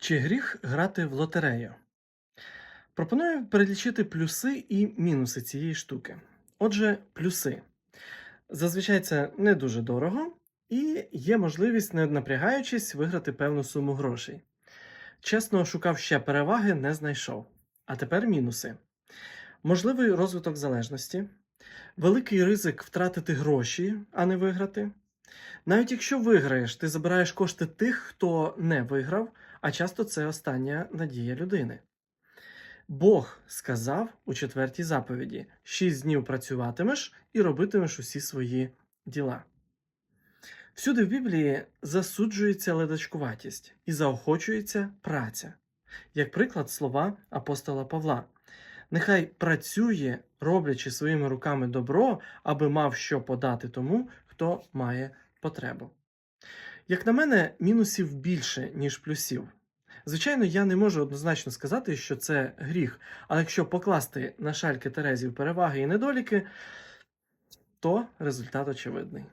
Чи гріх грати в лотерею? Пропоную перелічити плюси і мінуси цієї штуки. Отже, плюси. Зазвичай це не дуже дорого, і є можливість, не напрягаючись, виграти певну суму грошей. Чесно, шукав ще переваги, не знайшов. А тепер мінуси. Можливий розвиток залежності, великий ризик втратити гроші, а не виграти. Навіть якщо виграєш, ти забираєш кошти тих, хто не виграв, а часто це остання надія людини. Бог сказав у четвертій заповіді: шість днів працюватимеш і робитимеш усі свої діла. Всюди в Біблії засуджується ледачкуватість і заохочується праця. Як приклад слова апостола Павла. Нехай працює, роблячи своїми руками добро, аби мав що подати тому, хто має потребу. Як на мене, мінусів більше, ніж плюсів. Звичайно, я не можу однозначно сказати, що це гріх, але якщо покласти на шальки Терезів переваги і недоліки, то результат очевидний.